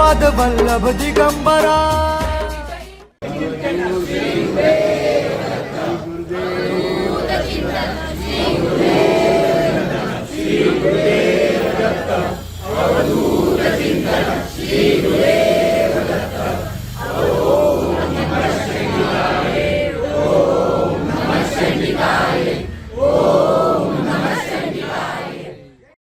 पाद वल्लभ दिगंबरा। गुरुदेव